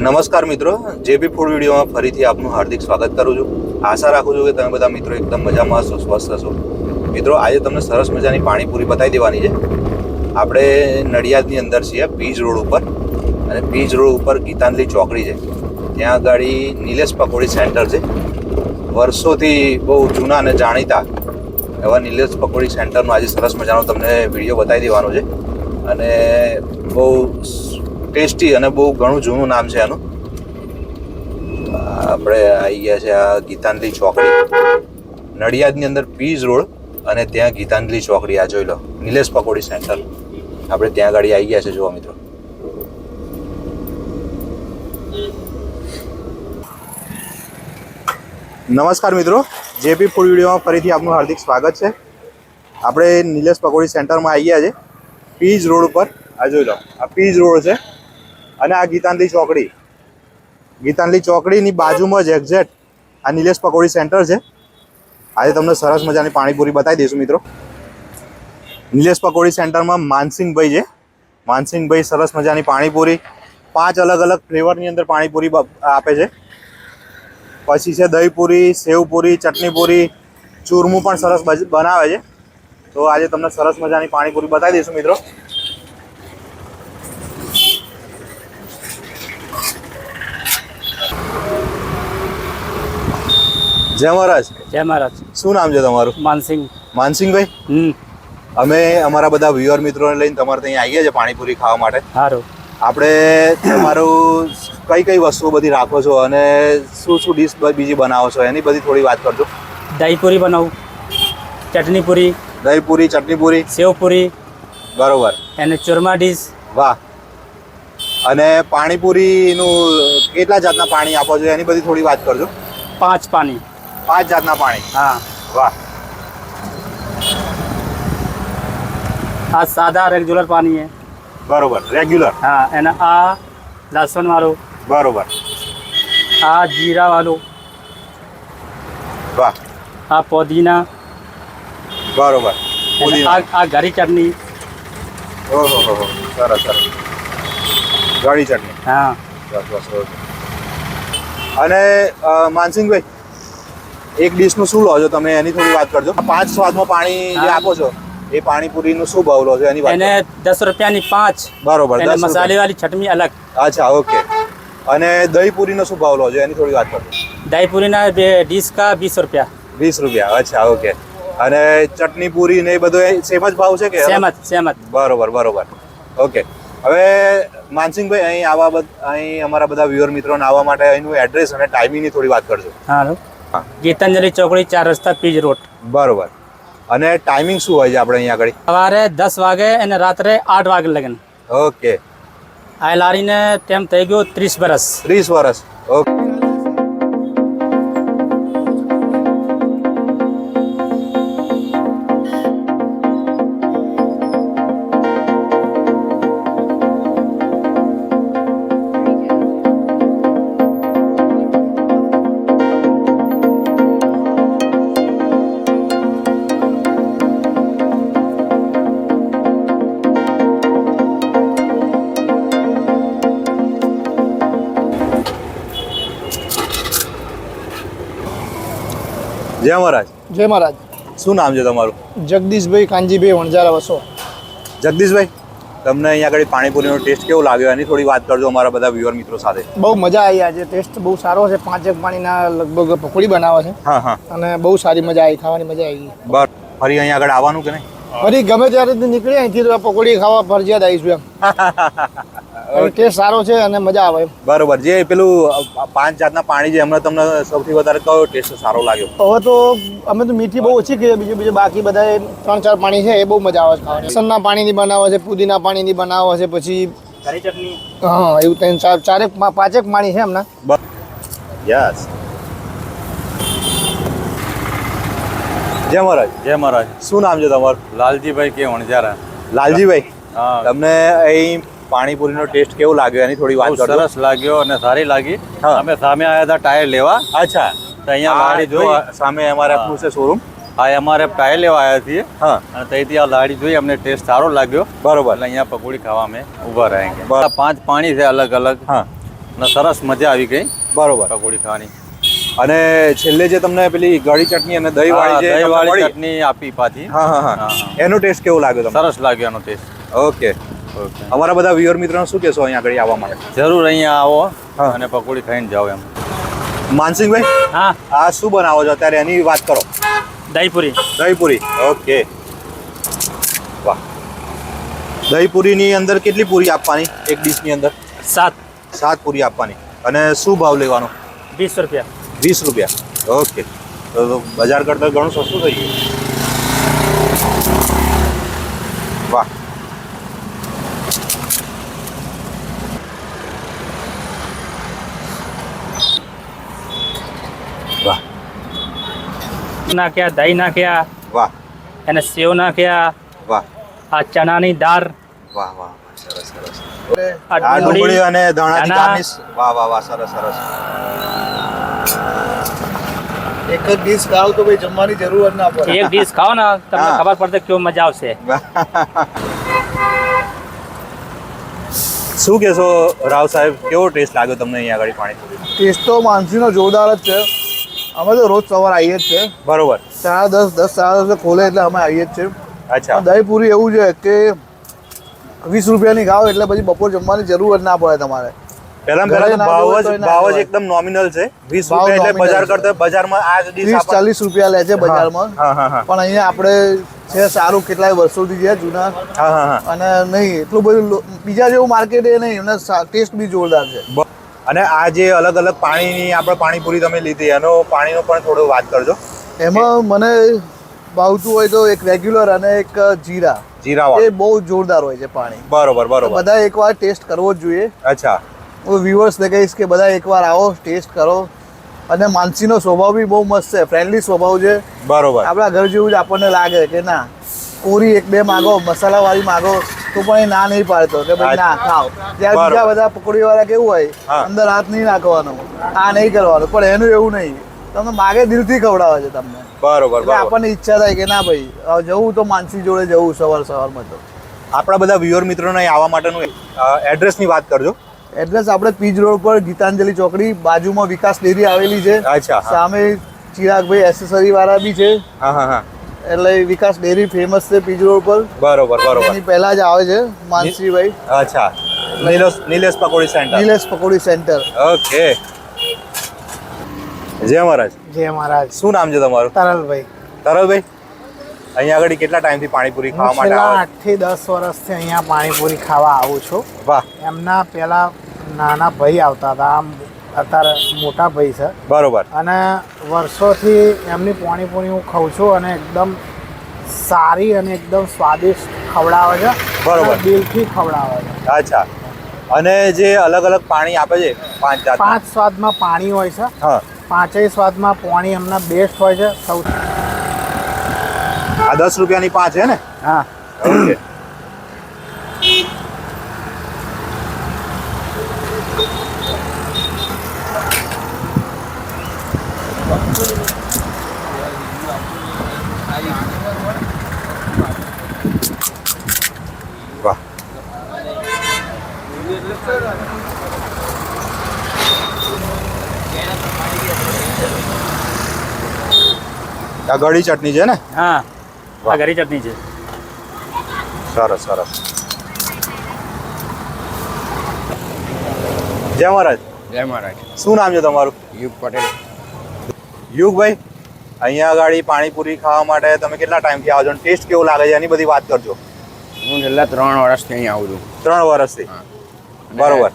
નમસ્કાર મિત્રો જે બી ફૂડ વિડીયોમાં ફરીથી આપનું હાર્દિક સ્વાગત કરું છું. આશા રાખું છું કે તમે બધા મિત્રો એકદમ મજામાં હશો, સ્વસ્થ હશો. મિત્રો, આજે તમને સરસ મજાની પાણીપુરી બતાવી દેવાની છે. આપણે નડિયાદની અંદર છીએ, પીજ રોડ ઉપર. અને પીજ રોડ ઉપર ગીતાંજલિ ચોકડી છે. ત્યાં આગળ નિલેશ પકોડી સેન્ટર છે. વર્ષોથી બહુ જૂના અને જાણીતા એવા નિલેશ પકોડી સેન્ટરનો આજે સરસ મજાનો તમને વીડિયો બતાવી દેવાનો છે. અને બહુ ટેસ્ટી અને બહુ ઘણું જૂનું નામ છે આનું આપણે આવી ગયા છે આ ગીતાંજલિ ચોકડી. નડિયાદની અંદર પીજ રોડ અને ત્યાં ગીતાંજલિ ચોકડી, આ જોઈ લો. નિલેશ પકોડી સેન્ટર. આપણે ત્યાં ગાડી આવી ગયા છે જોવા મિત્રો. નમસ્કાર મિત્રો. જેપી ફૂડ વિડીયોમાં ફરીથી આપનું હાર્દિક સ્વાગત છે. આપણે નિલેશ પકોડી સેન્ટરમાં આવી ગયા છે. પીજ રોડ ઉપર, આ જોઈ લો. આ પીજ રોડ છે. અને આ ગીતાંજલિ ચોકડી. ગીતાંજલિ ચોકડીની બાજુમાં જ એક્ઝેક્ટ આ નિલેશ પકોડી સેન્ટર છે. આજે તમને સરસ મજાની પાણીપુરી બતાવી દઈશું મિત્રો. નિલેશ પકોડી સેન્ટરમાં માનસિંહભાઈ છે. માનસિંહભાઈ સરસ મજાની પાણીપુરી, પાંચ અલગ અલગ ફ્લેવરની અંદર પાણીપુરી આપે છે. પછી છે દહીંપુરી, સેવપુરી, ચટણીપુરી, ચૂરમું પણ સરસ બનાવે છે. તો આજે તમને સરસ મજાની પાણીપુરી બતાવી દઈશું મિત્રો. જય મહારાજ. જય મહારાજ. શું નામ છે તમારું? માનસિંહ. માનસિંહભાઈ? હમ. અમે અમારા બધા વ્યુઅર મિત્રોને લઈને તમારે ત્યાં આવી છીએ છે પાણીપુરી ખાવા માટે. સારું આપણે તમારું કઈ કઈ વસ્તુઓ બધી રાખો છો અને શું શું ડીશ બીજી બનાવો છો? એની બધી થોડી વાત કરજો. દહીપુરી બનાવું. ચટણી પૂરી દહીં પૂરી ચટણી પૂરી સેવ પૂરી બરોબર. અને ચૂરમા ડીશ. વાહ. અને પાણીપુરીનું કેટલા જાતના પાણી આપો છો? એની બધી થોડી વાત કરજો. પાંચ પાણી. પાંચ જાતના પાણી. હા. વાહ. આ સાદા રેગ્યુલર પાણી છે. બરોબર રેગ્યુલર હા અને આ લસણ વાળું બરોબર. આ જીરા વાળું વાહ. આ પોદીના. બરોબર. આ આ ઘરી ચટણી. ઓહો હો સરસ સરસ. ગળી ચટણી. હા. બસ બસ અને માનસિંગભાઈ માનસિંહભાઈ એક ડીશનું શું લો છો તમે? એની થોડી વાત કરજો. પાંચ સ્વાદમાં પાણી જે આપો છો એ પાણીપુરીનું શું ભાવ લો છો? એની વાત એને દસ રૂપિયાની પાંચ. બરોબર મસાલે વાળી. ચટણી અલગ. અચ્છા ઓકે. અને દહીં પૂરીનો શું ભાવ લો છો? એની થોડી વાત કરજો દહીંપુરીના બે ડીશ કા વીસ રૂપિયા? વીસ રૂપિયા. અચ્છા ઓકે. અને ચટણી પૂરી ને એ બધું સેમ જ ભાવ છે કે સેમ જ સેમ જ. બરોબર બરોબર. ઓકે. હવે માનસિંહભાઈ અહીં આવા બધા અહીં અમારા બધા વ્યુઅર મિત્રોને આવવા માટે અહીંનું એડ્રેસ અને ટાઈમિંગની થોડી વાત કરજો. હા. ગીતાંજલિ ચોકડી ચાર રસ્તા પીજ રોડ. બરોબર. અને ટાઈમિંગ શું હોય છે આપણે અહીંયા આગળ? સવારે દસ વાગે અને રાત્રે આઠ વાગે લગન. ઓકે. આ લારીને ટેમ થઈ ગયો ત્રીસ વર્ષ ત્રીસ વર્ષ ઓકે. જય મહારાજ. જય મહારાજ. શું નામ છે તમારું? જગદીશભાઈ કાનજીભાઈ વણજારા વસો. જગદીશભાઈ તમને અહીંયા આગળ પાણીપુરીનો ટેસ્ટ કેવો લાગ્યો? એની થોડી વાત કરજો અમારા બધા વ્યુઅર મિત્રો સાથે. બહુ મજા આવી આજે. ટેસ્ટ બહુ સારો છે. પાંચેક પાણીના લગભગ પકોડી બનાવે છે. હા હા. અને બહુ સારી મજા આવી ખાવાની મજા આવી બસ ફરી અહીંયા આગળ આવવાનું કે નહીં? ફરી ગમે ત્યારે નીકળી અહીંથી પકોડી ખાવા ફરજિયાત આવીશું એમ. ટેસ્ટ સારો છે અને મજા આવે બરોબર. જે પેલું પાંચ જાતના પાણી જે હમણાં તમને સૌથી વધારે કયો ટેસ્ટ સારો લાગ્યો? હવે તો અમે તો મીઠી બહુ ઓછી ખાઈએ બીજું બીજું બાકી બધા ત્રણ ચાર પાણી છે એ બહુ મજા આવે છે ખાવાની. લસણના પાણીની બનાવે છે પુદીના પાણીની બનાવે છે પછી હા એવું ત્રણ ચાર ચારેક પાંચેક પાણી છે હમણાં. યસ. જય મહારાજ. જય મહારાજ. શું નામ છે તમારું? લાલજીભાઈ કે વણજારા લાલજીભાઈ હા. તમને અહીં પાણીપુરીનો ટેસ્ટ કેવો લાગ્યો? એની થોડી વાત સરસ લાગ્યો અને સારી લાગી. હા. અમે સામે આવ્યા હતા ટાયર લેવા. અચ્છા. તો અહીંયા લાડી જો સામે અમારે આપણું છે શોરૂમ. આ અમારે ટાયર લેવા આવ્યા છીએ. હા. અને ત્યાંથી આ લાડી જોઈ અમને ટેસ્ટ સારો લાગ્યો. બરોબર. એટલે અહીંયા પકોડી ખાવા અમે ઊભા રહ્યા પાંચ પાણી છે અલગ અલગ. હા. અને સરસ મજા આવી ગઈ બરોબર. પકોડી ખાવાની. અને છેલ્લે જે તમને પેલી ગળી ચટણી અને દહીં વાળી જે દહીં વાળી ચટણી આપી પાછી. હા હા હા. એનો ટેસ્ટ કેવો લાગ્યો તમને? સરસ લાગ્યો એનો ટેસ્ટ ઓકે. ઓકે. અમારા બધા વ્યુઅર મિત્રો શું કહેશો અહીંયા આગળ આવવા માટે? જરૂર અહીંયા આવો અને પકોડી ખાઈને જાઓ એમ. માનસિંહભાઈ? હા. આ શું બનાવો છો? અત્યારે એની વાત કરો. દહીપુરી. દહીપુરી. ઓકે. વાહ. દહીપુરીની અંદર કેટલી પૂરી આપવાની એક ડીશની અંદર? સાત. સાત પૂરી આપવાની. અને શું ભાવ લેવાનો? વીસ રૂપિયા. વીસ રૂપિયા. ઓકે. તો બજાર કરતાં ઘણું સસ્તું થઈ ગયું. વાહ. વાહ. નાખ્યા દહીં નાખ્યા વાહ. એને સેવ નાખ્યા વાહ. આ ચણાની દાળ. વાહ વાહ સરસ સરસ. આ આ ડુંગળી અને ધાણા. વાહ વાહ વાહ સરસ સરસ. એક જ ડીશ ખાવ તો ભાઈ જમવાની જરૂર જ ના પડે. એક ડીશ ખાવ ને તમને ખબર પડશે કેવો મજા આવશે. શું કહેશો રાવ સાહેબ કેવો ટેસ્ટ લાગ્યો તમને અહીંયા આગળ પાણીપુરી ટેસ્ટ તો માનસીનો જોરદાર જ છે. અમે તો રોજ સવારે આવીએ જ છે બરોબર. સાડા દસ દસ સાડા દસ ખોલે એટલે અમે આવીએ જ છે અચ્છા. દહીં પૂરી એવું છે કે વીસ રૂપિયાની ખાવ એટલે પછી બપોર જમવાની જરૂર જ ના પડે તમારે. પહેલા પહેલા ભાવ જ ભાવ જ એકદમ નોમિનલ છે. વીસ રૂપિયા એટલે બજાર કરતા બજારમાં આ જ ડીશ ત્રીસ આપણને- ચાલીસ રૂપિયા લે છે બજારમાં. પણ અહીંયા આપણે છે સારું કેટલાય વર્ષોથી છે જૂના. અને નહીં એટલું બધું બીજા જેવું માર્કેટ એ નહીં એમના ટેસ્ટ બી જોરદાર છે. અને આ જે અલગ અલગ પાણીની આપણે પાણીપુરી તમે લીધી એનો પાણીનો પણ થોડો વાત કરજો. એમાં મને ભાવતું હોય તો એક રેગ્યુલર અને એક જીરા. જીરા એ બહુ જોરદાર હોય છે પાણી. બરોબર બરોબર. બધા એકવાર ટેસ્ટ કરવો જ જોઈએ. અચ્છા. હું વ્યૂઅર્સને કહીશ કે બધા એકવાર આવો ટેસ્ટ કરો. અને માનસીનો સ્વભાવ બી બહુ મસ્ત છે ફ્રેન્ડલી સ્વભાવ છે. બરોબર. આપણા ઘર જેવું જ આપણને લાગે કે ના કોરી એક બે માગો મસાલાવાળી માગો તો પણ એ ના નહીં પાડતો કે ભાઈ ના ખાઓ. ત્યારે બીજા બધા પકોડી વાળા કેવું હોય અંદર હાથ નહીં નાખવાનો આ નહીં કરવાનું પણ એનું એવું નહીં. તમને માગે દિલથી ખવડાવે છે તમને. બરોબર આપણને ઈચ્છા થાય કે ના ભાઈ જવું તો માનસી જોડે જવું સવાર સવારમાં તો. આપણા બધા વ્યુઅર મિત્રોને આવવા માટેનું એડ્રેસની વાત કરજો. એડ્રેસ આપણે પીજ રોડ પર ગીતાંજલિ ચોકડી બાજુમાં વિકાસ ડેરી આવેલી છે. અચ્છા સામે ચિરાગભાઈ એસેસરી વાળા બી છે. હા હા હા. એટલે વિકાસ ડેરી ફેમસ છે પીજ રોડ પર. બરોબર બરોબર. એની પહેલા જ આવે છે માનસીભાઈ. અચ્છા. નિલેશ નિલેશ પકોડી સેન્ટર નિલેશ પકોડી સેન્ટર ઓકે. જય મહારાજ. જય મહારાજ. શું નામ છે તમારું? તરલભાઈ. તરલભાઈ? અહીંયા આગળ કેટલા ટાઈમથી પાણીપુરી ખાવા માટે આવો? છો? આઠ આઠથી દસ વર્ષથી અહીંયા પાણીપુરી ખાવા આવું છું. વાહ. એમના પહેલા નાના ભાઈ આવતા હતા. આમ અત્યારે મોટા ભાઈ છે. બરોબર. અને વર્ષોથી એમની પાણીપુરી હું ખાઉં છું અને એકદમ સારી અને એકદમ સ્વાદિષ્ટ ખવડાવે છે. બરોબર. અને દિલથી ખવડાવે છે. અચ્છા. અને જે અલગ અલગ પાણી આપે છે? પાંચ જાત પાંચ સ્વાદમાં પાણી હોય છે. હા. પાંચેય સ્વાદમાં પાણી એમના બેસ્ટ હોય છે. સૌથી આ દસ રૂપિયાની પાંચ છે ને? હા. ઓકે. વાહ. આ ગળી ચટણી છે ને? હા. આ ઘરી ચટણી છે. સરસ સરસ. જય મહારાજ. જય મહારાજ. શું નામ છે તમારું? યુગ પટેલ. યુગભાઈ અહીંયા આગળ પાણીપુરી ખાવા માટે તમે કેટલા ટાઈમથી આવો છો ટેસ્ટ કેવો લાગે છે? એની બધી વાત કરજો. હું છેલ્લા ત્રણ વર્ષથી અહીં આવું છું. ત્રણ વર્ષથી? અને બરોબર.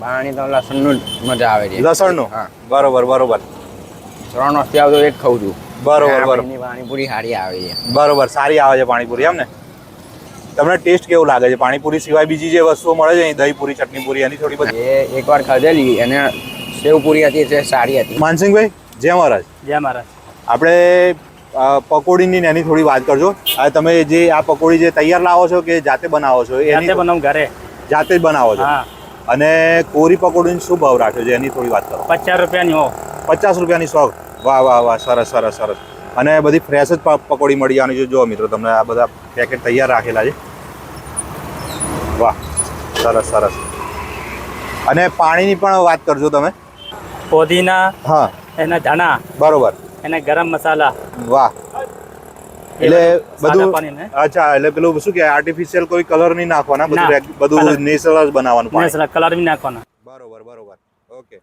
પાણી તો લસણનું જ મજા આવે છે. લસણનું? હા. બરોબર બરોબર. ત્રણ વર્ષથી આવતો એક ખાઉં છું. બરોબર, બરોબર. પાણીપુરી સારી આવે છે. બરોબર સારી આવે છે પાણીપુરી એમ ને? તમને ટેસ્ટ કેવું લાગે છે? પાણીપુરી સિવાય બીજી જે વસ્તુઓ મળે છે અહીં દહીંપુરી ચટણી પૂરી એની થોડી બધી? એક એકવાર ખાધેલી અને સેવપુરી હતી એટલે સારી હતી. માનસિંહભાઈ જય મહારાજ. જય મહારાજ. આપણે પકોડીની એની થોડી વાત કરજો. આ તમે જે આ પકોડી જે તૈયાર લાવો છો કે જાતે બનાવો છો જાતે બનાવું ઘરે. જાતે જ બનાવો છો? હા. અને કોરી પકોડીનો શું ભાવ રાખ્યો છે? એની થોડી વાત કરો. પચાસ રૂપિયાની હો. પચાસ રૂપિયાની સો વાહ વાહ વાહ સરસ સરસ સરસ. અને બધી ફ્રેશ જ પકોડી મળી જવાની છે જો મિત્રો. તમને આ બધા પેકેટ તૈયાર રાખેલા છે. વાહ સરસ સરસ. અને પાણીની પણ વાત કરજો તમે. પોદીના હા. એના ધાણા બરોબર. એના ગરમ મસાલા. વાહ. એટલે બધું અચ્છા એટલે પેલું શું કે આર્ટિફિશિયલ કોઈ કલર નહીં નાખવાના બધું બધું નેચરલ જ બનાવવાનું નેચરલ કલર નહીં નાખવાના. બરોબર બરોબર. ઓકે